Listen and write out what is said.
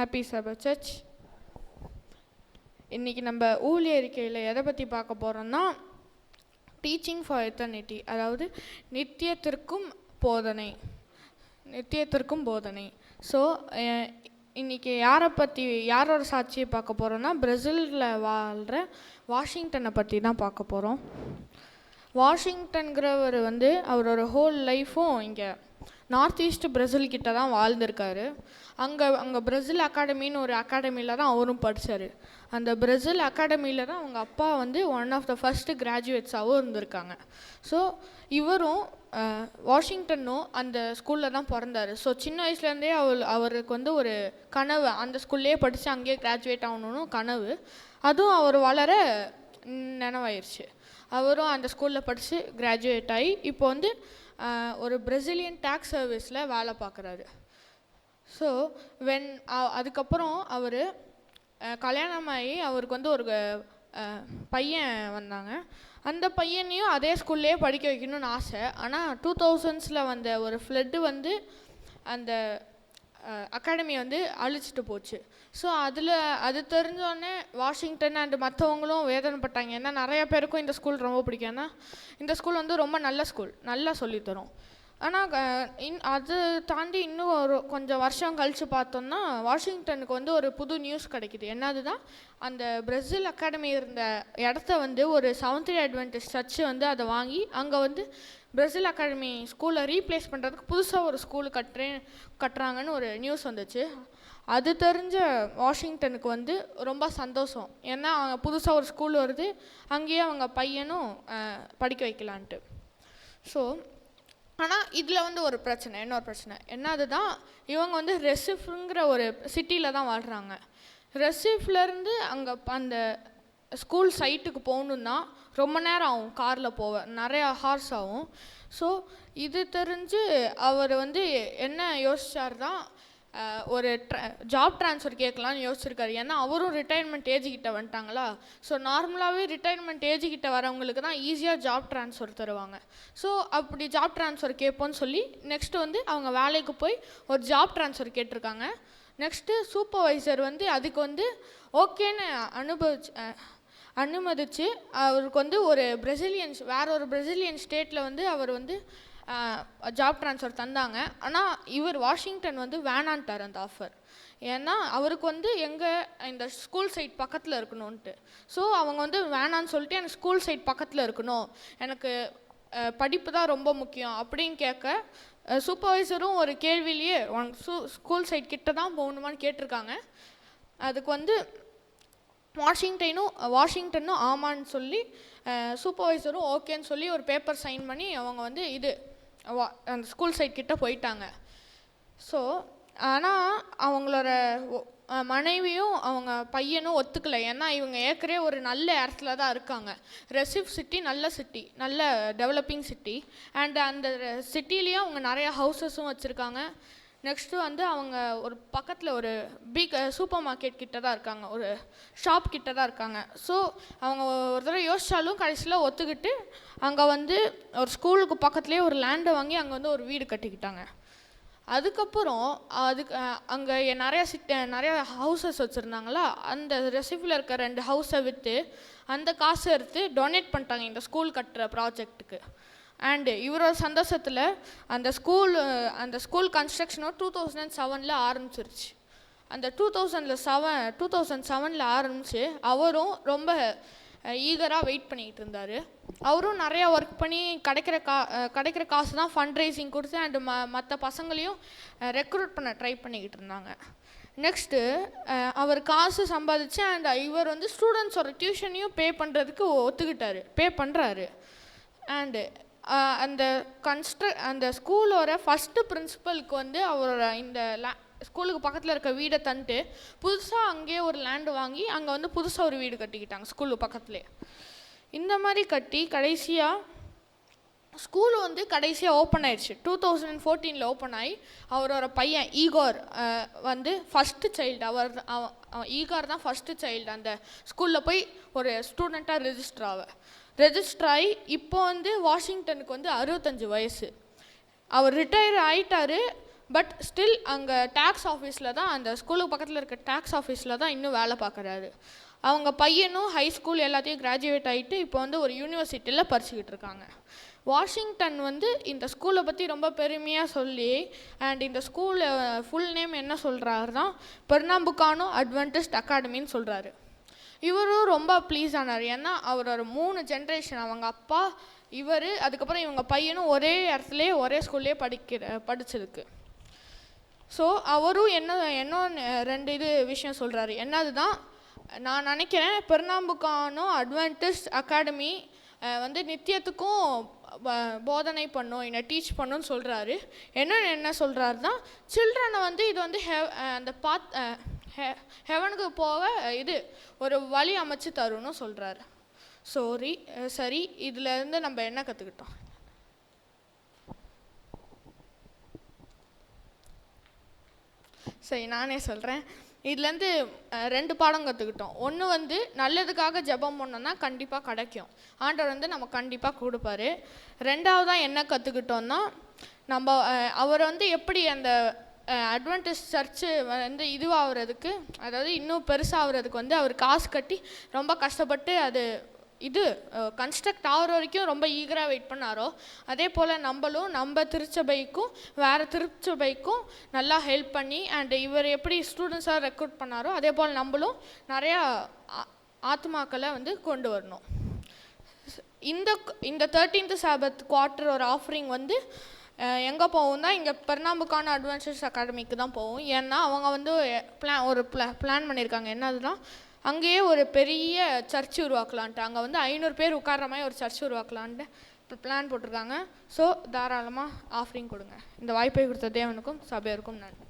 Happy சபா search இன்றைக்கி நம்ம ஊழிய அறிக்கையில் எதை பற்றி பார்க்க போகிறோம்னா டீச்சிங் ஃபார் எத்தர்னிட்டி அதாவது நித்தியத்திற்கும் போதனை. நித்தியத்திற்கும் போதனை. ஸோ இன்றைக்கி யாரை பற்றி யாரோட சாட்சியை பார்க்க போகிறோன்னா பிரசிலில் வாழ்கிற வாஷிங்டனை பற்றி தான் பார்க்க போகிறோம் வாஷிங்டன்கிறவர் வந்து அவரோட ஹோல் லைஃப்பும் இங்கே நார்த் ஈஸ்ட் பிரேசில் கிட்ட தான் வாழ்ந்திருக்காரு. அங்கே அங்கே பிரேசில் அகாடமின்னு ஒரு அகாடமியில் தான் அவரும் படித்தார் அந்த பிரேசில் அகாடமியில் தான் அவங்க அப்பா வந்து ஒன் ஆஃப் த ஃபஸ்ட்டு கிராஜுவேட்ஸாகவும் இருந்திருக்காங்க. ஸோ இவரும் வாஷிங்டனும் அந்த ஸ்கூலில் தான் பிறந்தார். ஸோ சின்ன வயசுலேருந்தே அவர் அவருக்கு வந்து ஒரு கனவு. அந்த ஸ்கூல்லேயே படித்து அங்கேயே கிராஜுவேட் ஆகணும்னு கனவு. அதுவும் அவர் வளர நினைவாயிருச்சு. அவரும் அந்த ஸ்கூலில் படித்து கிராஜுவேட் ஆகி இப்போ வந்து ஒரு பிரசிலியன் டேக்ஸ் சர்வீஸில் வேலை பார்க்குறாரு. ஸோ வென் அதுக்கப்புறம் அவர் கல்யாணமாகி அவருக்கு வந்து ஒரு பையன் வந்தாங்க. அந்த பையனையும் அதே ஸ்கூல்லேயே படிக்க வைக்கணும்னு ஆசை. ஆனால் டூ தௌசண்ட்ஸில் வந்த ஒரு ஃப்ளட்டு வந்து அந்த அகாடமி வந்து அழிச்சிட்டு போச்சு. ஸோ அதில் அது தெரிஞ்சோடனே வாஷிங்டன் அண்டு மற்றவங்களும் வேதனைப்பட்டாங்க ஏன்னா நிறைய பேருக்கும் இந்த ஸ்கூல் ரொம்ப பிடிக்கும். ஏன்னா இந்த ஸ்கூல் வந்து ரொம்ப நல்ல ஸ்கூல் நல்லா சொல்லித்தரும் ஆனால் இன் அது தாண்டி இன்னும் ஒரு கொஞ்சம் வருஷம் கழித்து பார்த்தோம்னா வாஷிங்டனுக்கு வந்து ஒரு புது நியூஸ் கிடைக்குது. என்னதுன்னா அந்த பிரேசில் அகாடமி இருந்த இடத்த வந்து ஒரு செவன்த் அட்வென்டேஜ் சர்ச்சு வந்து அதை வாங்கி அங்கே வந்து பிரசில் அகாடமி ஸ்கூலை ரீப்ளேஸ் பண்ணுறதுக்கு புதுசாக ஒரு ஸ்கூல் கட்டுறேன் கட்டுறாங்கன்னு ஒரு நியூஸ் வந்துச்சு. அது தெரிஞ்ச வாஷிங்டனுக்கு வந்து ரொம்ப சந்தோஷம். ஏன்னா அவங்க புதுசாக ஒரு ஸ்கூல் வருது அங்கேயே அவங்க பையனும் படிக்க வைக்கலான்ட்டு. ஸோ ஆனால் இதில் வந்து ஒரு பிரச்சனை இன்னொரு பிரச்சனை. என்னதுதான் இவங்க வந்து ரெசிஃப்ங்கிற ஒரு சிட்டியில் தான் வாழ்கிறாங்க ரெசிஃப்லேருந்து அங்கே அந்த ஸ்கூல் சைட்டுக்கு போகணுன்னா ரொம்ப நேரம் ஆகும் காரில் போவேன் நிறையா ஹார்ஸ் ஆகும். ஸோ இது தெரிஞ்சு அவர் வந்து என்ன யோசிச்சார்னா தான் ட்ர ஜாப் ட்ரான்ஸ்ஃபர் கேட்கலான்னு யோசிச்சிருக்காரு. ஏன்னா அவரும் ரிட்டையர்மெண்ட் ஏஜ் கிட்ட வந்துட்டாங்களா? ஸோ நார்மலாகவே ரிட்டையர்மெண்ட் ஏஜ் கிட்ட வரவங்களுக்கு தான் ஈஸியாக ஜாப் ட்ரான்ஸ்ஃபர் தருவாங்க. ஸோ அப்படி ஜாப் ட்ரான்ஸ்ஃபர் கேட்போன்னு சொல்லி நெக்ஸ்ட்டு வந்து அவங்க வேலைக்கு போய் ஒரு ஜாப் ட்ரான்ஸ்ஃபர் கேட்டிருக்காங்க. நெக்ஸ்ட்டு சூப்பர்வைசர் வந்து அதுக்கு வந்து ஓகேன்னு அனுபவிச்சு அனுமதித்து அனுமதிச்சு அவருக்கு வந்து ஒரு பிரசிலியன்ஸ் வேற ஒரு பிரசிலியன் ஸ்டேட்டில் வந்து அவர் வந்து ஜாப் ட்ரான்ஸ்ஃபர் தந்தாங்க. ஆனால் இவர் வாஷிங்டன் வந்து வேணான்ட்டார் அந்த ஆஃபர் ஏன்னா அவருக்கு வந்து எங்கே இந்த ஸ்கூல் சைட் பக்கத்தில் இருக்கணும்ன்ட்டு. ஸோ அவங்க வந்து வேணான்னு சொல்லிட்டு எனக்கு ஸ்கூல் சைட் பக்கத்தில் இருக்கணும். எனக்கு படிப்பு தான் ரொம்ப முக்கியம் அப்படின்னு கேட்க சூப்பர்வைசரும் ஒரு கேள்வியிலேயே ஸ்கூல் சைட் கிட்ட தான் போகணுமான்னு கேட்டிருக்காங்க. அதுக்கு வந்து வாஷிங்டனும் வாஷிங்டனும் ஆமான்னு சொல்லி சூப்பர்வைசரும் ஓகேன்னு சொல்லி ஒரு பேப்பர் சைன் பண்ணி அவங்க வந்து இது வா- அந்த ஸ்கூல் சைட் கிட்ட போயிட்டாங்க. ஸோ ஆனால் அவங்களோட மனைவியும் அவங்க பையனும் ஒத்துக்கலை. ஏன்னா இவங்க ஏற்கனவே ஒரு நல்ல இடத்துல தான் இருக்காங்க. ரெசிவ் சிட்டி நல்ல சிட்டி நல்ல டெவலப்பிங் சிட்டி அண்ட் அந்த சிட்டிலேயும் அவங்க நிறைய ஹவுசஸும் வச்சுருக்காங்க. நெக்ஸ்ட்டு வந்து அவங்க ஒரு பக்கத்தில் ஒரு பிக் சூப்பர் மார்க்கெட் கிட்ட தான் இருக்காங்க. ஒரு ஷாப் கிட்ட தான் இருக்காங்க. ஸோ அவங்க ஒரு தடவை யோசித்தாலும் கடைசியில் ஒத்துக்கிட்டு அங்கே வந்து ஒரு ஸ்கூலுக்கு பக்கத்துலேயே ஒரு லேண்டை வாங்கி அங்கே வந்து ஒரு வீடு கட்டிக்கிட்டாங்க. அதுக்கப்புறம் அதுக்கு அங்கே நிறையா சிட் நிறையா ஹவுசஸ் வச்சுருந்தாங்களா? அந்த ரெசிஃபில் இருக்க ரெண்டு ஹவுஸை விற்று அந்த காசை எடுத்து டொனேட் பண்ணிட்டாங்க இந்த ஸ்கூல் கட்டுற ப்ராஜெக்ட்டுக்கு அண்டு இவரோட சந்தோஷத்தில் அந்த ஸ்கூல் அந்த ஸ்கூல் கன்ஸ்ட்ரக்ஷனும் டூ தௌசண்ட் அண்ட் செவனில் ஆரம்பிச்சிருச்சு. அந்த டூ தௌசண்டில் செவன் டூ தௌசண்ட் செவனில் ஆரம்பித்து அவரும் ரொம்ப ஈகராக வெயிட் பண்ணிக்கிட்டு இருந்தார். அவரும் நிறையா ஒர்க் பண்ணி கிடைக்கிற கா கிடைக்கிற காசு தான் ஃபண்ட் ரைசிங் கொடுத்து அண்டு ம மற்ற பசங்களையும் ரெக்ரூட் பண்ண ட்ரை பண்ணிக்கிட்டு இருந்தாங்க. நெக்ஸ்ட்டு அவர் காசு சம்பாதிச்சு அண்ட் இவர் வந்து ஸ்டூடெண்ட்ஸோட டியூஷனையும் பே பண்ணுறதுக்கு ஒத்துக்கிட்டாரு. பே பண்ணுறாரு அண்டு அந்த கன்ஸ்ட்ர அந்த ஸ்கூலோட ஃபஸ்ட்டு பிரின்சிபலுக்கு வந்து அவரோட இந்த லே ஸ்கூலுக்கு பக்கத்தில் இருக்க வீடை தந்துட்டு புதுசாக அங்கேயே ஒரு லேண்டு வாங்கி அங்கே வந்து புதுசாக ஒரு வீடு கட்டிக்கிட்டாங்க ஸ்கூலுக்கு பக்கத்துலேயே. இந்த மாதிரி கட்டி கடைசியாக ஸ்கூல் வந்து கடைசியாக ஓப்பன் ஆயிடுச்சு. டூ தௌசண்ட் ஃபோர்டீனில் ஓப்பன் ஆகி அவரோட பையன் ஈகோர் வந்து ஃபஸ்ட்டு சைல்டு அவர் அவன் அவன் ஈகார் தான் ஃபஸ்ட்டு சைல்டு அந்த ஸ்கூலில் போய் ஒரு ஸ்டூடெண்ட்டாக ரெஜிஸ்டர் ஆக ரெஜிஸ்டர் ஆகி இப்போ வந்து வாஷிங்டனுக்கு வந்து அறுபத்தஞ்சு வயசு. அவர் ரிட்டையர் ஆயிட்டாரு பட் ஸ்டில் அங்கே டேக்ஸ் ஆஃபீஸில் தான் அந்த ஸ்கூலுக்கு பக்கத்தில் இருக்க டேக்ஸ் ஆஃபீஸில் தான் இன்னும் வேலை பார்க்குறாரு. அவங்க பையனும் ஹை ஸ்கூல் எல்லாத்தையும் கிராஜுவேட் ஆகிட்டு இப்போ வந்து ஒரு யூனிவர்சிட்டியில் படிச்சுக்கிட்டு இருக்காங்க. வாஷிங்டன் வந்து இந்த ஸ்கூலை பற்றி ரொம்ப பெருமையாக சொல்லி அண்ட் இந்த ஸ்கூல் ஃபுல் நேம் என்ன சொல்கிறாருன்னா பெர்னாம்புக்கானோ அட்வென்டிஸ்ட் அகாடமின்னு சொல்கிறாரு இவரும் ரொம்ப ப்ளீஸ் ஆனார். ஏன்னா அவரோட மூணு ஜென்ரேஷன் அவங்க அப்பா இவர் அதுக்கப்புறம் இவங்க பையனும் ஒரே இடத்துலையே ஒரே ஸ்கூல்லே படிக்கிற படிச்சிருக்கு. ஸோ அவரும் என்ன என்ன ரெண்டு இது விஷயம் சொல்கிறாரு என்னதுதான் நான் நினைக்கிறேன் பெருநாம்புக்கானோ அட்வான்டேஜ் அகாடமி வந்து நித்தியத்துக்கும் போதனை பண்ணும் என்னை டீச் பண்ணுன்னு சொல்கிறாரு என்ன என்ன சொல்கிறாருன்னா சில்ட்ரனை வந்து இது வந்து ஹெவ் அந்த பாத் ஹெவனுக்கு போக இது ஒரு வழி அமைச்சு தரும்னு சொல்கிறாரு சோரி சரி இதுலேருந்து நம்ம என்ன கற்றுக்கிட்டோம் சரி நானே சொல்கிறேன் இதுலேருந்து ரெண்டு பாடம் கற்றுக்கிட்டோம் ஒன்று வந்து நல்லதுக்காக ஜெபம் பண்ணோன்னா கண்டிப்பாக கிடைக்கும். ஆண்டவர் வந்து நம்ம கண்டிப்பாக கொடுப்பாரு. ரெண்டாவதாக என்ன கற்றுக்கிட்டோம்னா நம்ம அவர் வந்து எப்படி அந்த அட்வென்டிஸ் சர்ச்சு வந்து இதுவாகிறதுக்கு அதாவது இன்னும் பெருசாகிறதுக்கு வந்து அவர் காசு கட்டி ரொம்ப கஷ்டப்பட்டு அது இது கன்ஸ்ட்ரக்ட் ஆகிற வரைக்கும் ரொம்ப ஈகராக வெயிட் பண்ணாரோ? அதே போல் நம்மளும் நம்ம திருச்சபைக்கும் வேறு திருச்சபைக்கும் நல்லா ஹெல்ப் பண்ணி அண்ட் இவர் எப்படி ஸ்டூடெண்ட்ஸாக ரெக்ரூட் பண்ணாரோ அதே போல் நம்மளும் நிறையா ஆத்மாக்களை வந்து கொண்டு வரணும். இந்த இந்த தேர்ட்டீன்த் சாபத் குவார்ட்டர் ஒரு ஆஃபரிங் வந்து எங்கே போகும்னா இங்கே பெர்னாம்புக்கான அட்வென்ச்சர்ஸ் அகாடமிக்கு தான் போகும். ஏன்னா அவங்க வந்து பிளான் ஒரு பிளா பிளான் பண்ணியிருக்காங்க. என்னதுன்னா அங்கேயே ஒரு பெரிய சர்ச் உருவாக்கலான்ட்டு. அங்கே வந்து ஐநூறு பேர் உட்கார்ற மாதிரி ஒரு சர்ச் உருவாக்கலான்ட்டு பிளான் போட்டிருக்காங்க. ஸோ தாராளமாக ஆஃபரிங் கொடுங்க. இந்த வாய்ப்பை கொடுத்த தேவனுக்கும் சபையருக்கும் நன்றி.